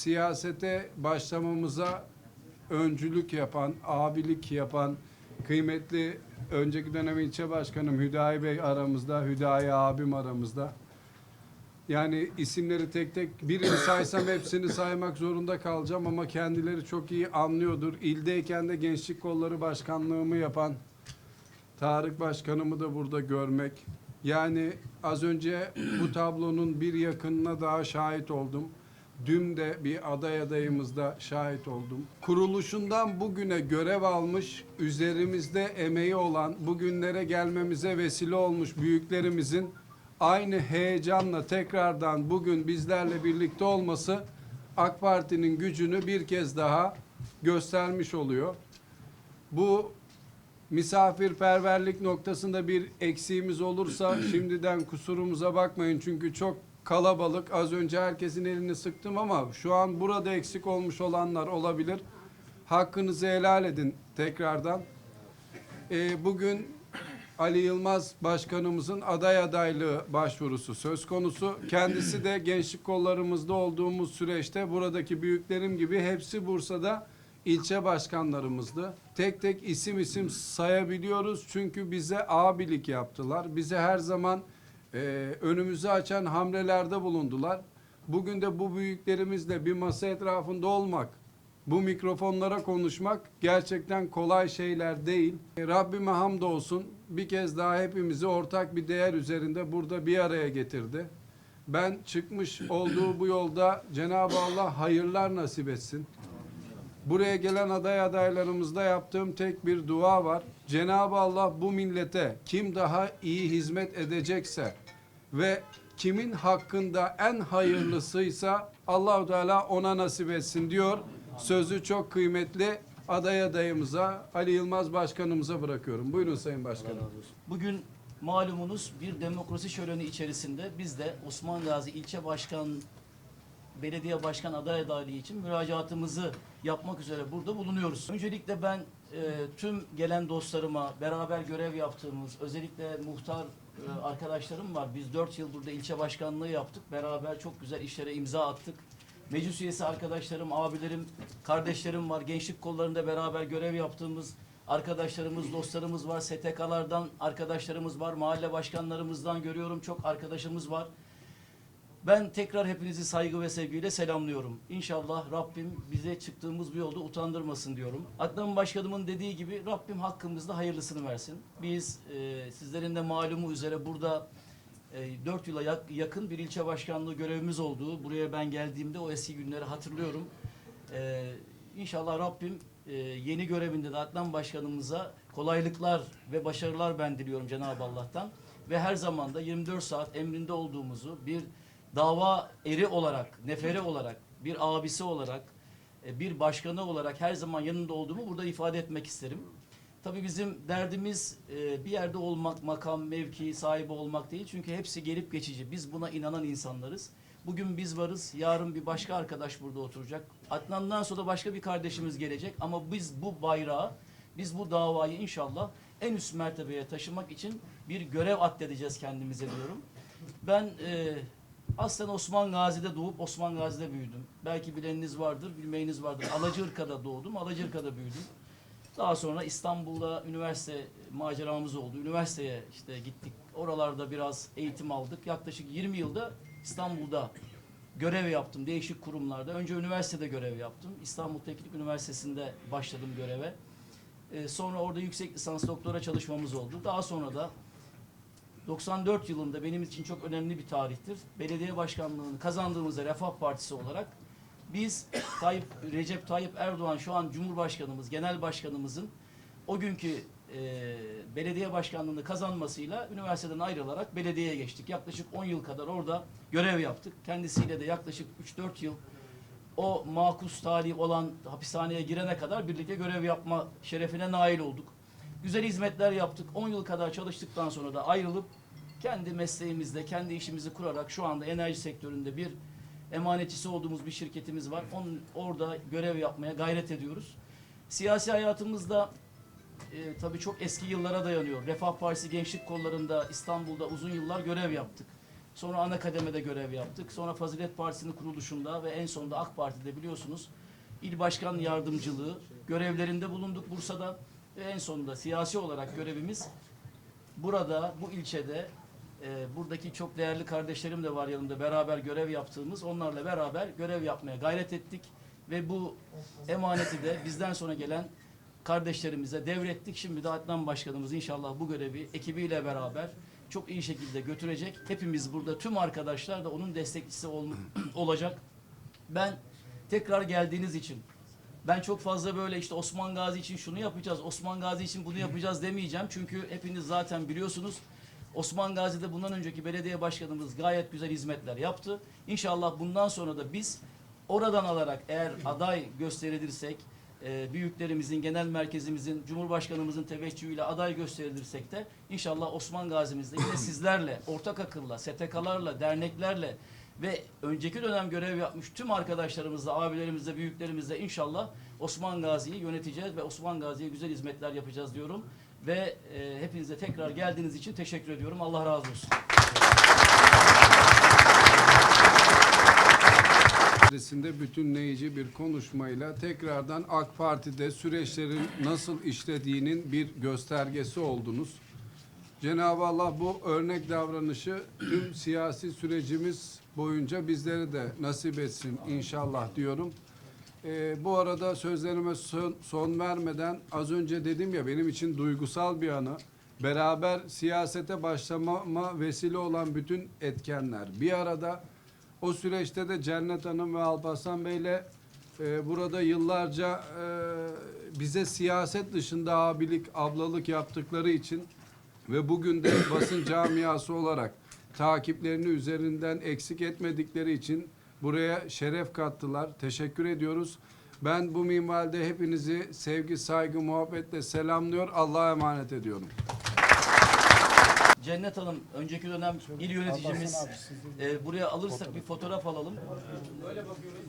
Siyasete başlamamıza öncülük yapan, abilik yapan kıymetli önceki dönem ilçe başkanım Hüdayi Bey aramızda, Hüdayi abim aramızda. Yani isimleri tek tek birini saysam hepsini saymak zorunda kalacağım ama kendileri çok iyi anlıyordur. İldeyken de Gençlik Kolları Başkanlığımı yapan Tarık Başkanımı da burada görmek. Yani az önce bu tablonun bir yakınına daha şahit oldum. Dün de bir aday adayımızda şahit oldum. Kuruluşundan bugüne görev almış, üzerimizde emeği olan, bugünlere gelmemize vesile olmuş büyüklerimizin aynı heyecanla tekrardan bugün bizlerle birlikte olması AK Parti'nin gücünü bir kez daha göstermiş oluyor. Bu misafirperverlik noktasında bir eksiğimiz olursa şimdiden kusurumuza bakmayın çünkü çok kalabalık. Az önce herkesin elini sıktım ama şu an burada eksik olmuş olanlar olabilir. Hakkınızı helal edin tekrardan. Ee, bugün Ali Yılmaz Başkanımızın aday adaylığı başvurusu söz konusu. Kendisi de gençlik kollarımızda olduğumuz süreçte buradaki büyüklerim gibi hepsi Bursa'da ilçe başkanlarımızdı. Tek tek isim isim sayabiliyoruz çünkü bize abilik yaptılar. Bize her zaman e, önümüzü açan hamlelerde bulundular. Bugün de bu büyüklerimizle bir masa etrafında olmak, bu mikrofonlara konuşmak gerçekten kolay şeyler değil. E, Rabbime hamdolsun bir kez daha hepimizi ortak bir değer üzerinde burada bir araya getirdi. Ben çıkmış olduğu bu yolda Cenab-ı Allah hayırlar nasip etsin. Buraya gelen aday adaylarımızda yaptığım tek bir dua var. Cenab-ı Allah bu millete kim daha iyi hizmet edecekse ve kimin hakkında en hayırlısıysa Allahu Teala ona nasip etsin diyor. Sözü çok kıymetli aday adayımıza Ali Yılmaz Başkanımıza bırakıyorum. Buyurun Sayın Başkanım. Bugün malumunuz bir demokrasi şöleni içerisinde biz de Osman Gazi ilçe başkan belediye başkan aday adaylığı için müracaatımızı yapmak üzere burada bulunuyoruz. Öncelikle ben e, tüm gelen dostlarıma beraber görev yaptığımız özellikle muhtar e, arkadaşlarım var. Biz dört yıl burada ilçe başkanlığı yaptık. Beraber çok güzel işlere imza attık. Meclis üyesi arkadaşlarım, abilerim, kardeşlerim var. Gençlik kollarında beraber görev yaptığımız arkadaşlarımız, dostlarımız var. STK'lardan arkadaşlarımız var. Mahalle başkanlarımızdan görüyorum çok arkadaşımız var. Ben tekrar hepinizi saygı ve sevgiyle selamlıyorum. İnşallah Rabbim bize çıktığımız bu yolda utandırmasın diyorum. Adnan Başkanımın dediği gibi Rabbim hakkımızda hayırlısını versin. Biz e, sizlerin de malumu üzere burada e, 4 yıla yak- yakın bir ilçe başkanlığı görevimiz olduğu, buraya ben geldiğimde o eski günleri hatırlıyorum. E, İnşallah Rabbim e, yeni görevinde de Adnan Başkanımıza kolaylıklar ve başarılar ben diliyorum Cenab-ı Allah'tan. Ve her zaman da 24 saat emrinde olduğumuzu bir dava eri olarak, neferi olarak, bir abisi olarak, e, bir başkanı olarak her zaman yanında olduğumu burada ifade etmek isterim. Tabii bizim derdimiz e, bir yerde olmak, makam, mevki sahibi olmak değil. Çünkü hepsi gelip geçici. Biz buna inanan insanlarız. Bugün biz varız, yarın bir başka arkadaş burada oturacak. Adnan'dan sonra başka bir kardeşimiz gelecek. Ama biz bu bayrağı, biz bu davayı inşallah en üst mertebeye taşımak için bir görev atfedeceğiz kendimize diyorum. Ben e, aslen Osman Gazi'de doğup Osman Gazi'de büyüdüm. Belki bileniniz vardır, bilmeyeniz vardır. Alacırka'da doğdum, Alacırka'da büyüdüm. Daha sonra İstanbul'da üniversite maceramız oldu. Üniversiteye işte gittik. Oralarda biraz eğitim aldık. Yaklaşık 20 yılda İstanbul'da görev yaptım değişik kurumlarda. Önce üniversitede görev yaptım. İstanbul Teknik Üniversitesi'nde başladım göreve. Ee, sonra orada yüksek lisans doktora çalışmamız oldu. Daha sonra da 94 yılında benim için çok önemli bir tarihtir. Belediye başkanlığını kazandığımızda Refah Partisi olarak biz Tayyip, Recep Tayyip Erdoğan şu an Cumhurbaşkanımız, Genel Başkanımızın o günkü e, belediye başkanlığını kazanmasıyla üniversiteden ayrılarak belediyeye geçtik. Yaklaşık 10 yıl kadar orada görev yaptık. Kendisiyle de yaklaşık 3-4 yıl o makus talih olan hapishaneye girene kadar birlikte görev yapma şerefine nail olduk. Güzel hizmetler yaptık. 10 yıl kadar çalıştıktan sonra da ayrılıp kendi mesleğimizde, kendi işimizi kurarak şu anda enerji sektöründe bir emanetçisi olduğumuz bir şirketimiz var. Onun, orada görev yapmaya gayret ediyoruz. Siyasi hayatımızda e, tabii çok eski yıllara dayanıyor. Refah Partisi Gençlik Kolları'nda İstanbul'da uzun yıllar görev yaptık. Sonra ana kademede görev yaptık. Sonra Fazilet Partisi'nin kuruluşunda ve en sonunda AK Parti'de biliyorsunuz il başkan yardımcılığı görevlerinde bulunduk Bursa'da ve en sonunda siyasi olarak görevimiz burada bu ilçede e, buradaki çok değerli kardeşlerim de var yanımda beraber görev yaptığımız onlarla beraber görev yapmaya gayret ettik ve bu emaneti de bizden sonra gelen kardeşlerimize devrettik. Şimdi de Adnan Başkanımız inşallah bu görevi ekibiyle beraber çok iyi şekilde götürecek. Hepimiz burada tüm arkadaşlar da onun destekçisi ol- olacak. Ben tekrar geldiğiniz için ben çok fazla böyle işte Osman Gazi için şunu yapacağız, Osman Gazi için bunu yapacağız demeyeceğim. Çünkü hepiniz zaten biliyorsunuz Osman Gazi'de bundan önceki belediye başkanımız gayet güzel hizmetler yaptı. İnşallah bundan sonra da biz oradan alarak eğer aday gösterilirsek, e, büyüklerimizin, genel merkezimizin, Cumhurbaşkanımızın teveccühüyle aday gösterilirsek de inşallah Osman Gazi'mizde yine sizlerle, ortak akılla, STK'larla, derneklerle ve önceki dönem görev yapmış tüm arkadaşlarımızla, abilerimizle, büyüklerimizle inşallah Osman Gazi'yi yöneteceğiz ve Osman Gazi'ye güzel hizmetler yapacağız diyorum. Ve e, hepinize tekrar geldiğiniz için teşekkür ediyorum. Allah razı olsun. içerisinde bütünleyici bir konuşmayla tekrardan AK Parti'de süreçlerin nasıl işlediğinin bir göstergesi oldunuz. Cenab-ı Allah bu örnek davranışı tüm siyasi sürecimiz boyunca bizlere de nasip etsin inşallah diyorum. Ee, bu arada sözlerime son, son vermeden az önce dedim ya benim için duygusal bir anı. Beraber siyasete başlamama vesile olan bütün etkenler bir arada o süreçte de Cennet Hanım ve Alparslan Bey'le e, burada yıllarca e, bize siyaset dışında abilik, ablalık yaptıkları için ve bugün de basın camiası olarak takiplerini üzerinden eksik etmedikleri için Buraya şeref kattılar. Teşekkür ediyoruz. Ben bu minvalde hepinizi sevgi, saygı, muhabbetle selamlıyor. Allah'a emanet ediyorum. Cennet Hanım, önceki dönem il yöneticimiz e, buraya alırsak bir fotoğraf alalım. Böyle bakıyoruz.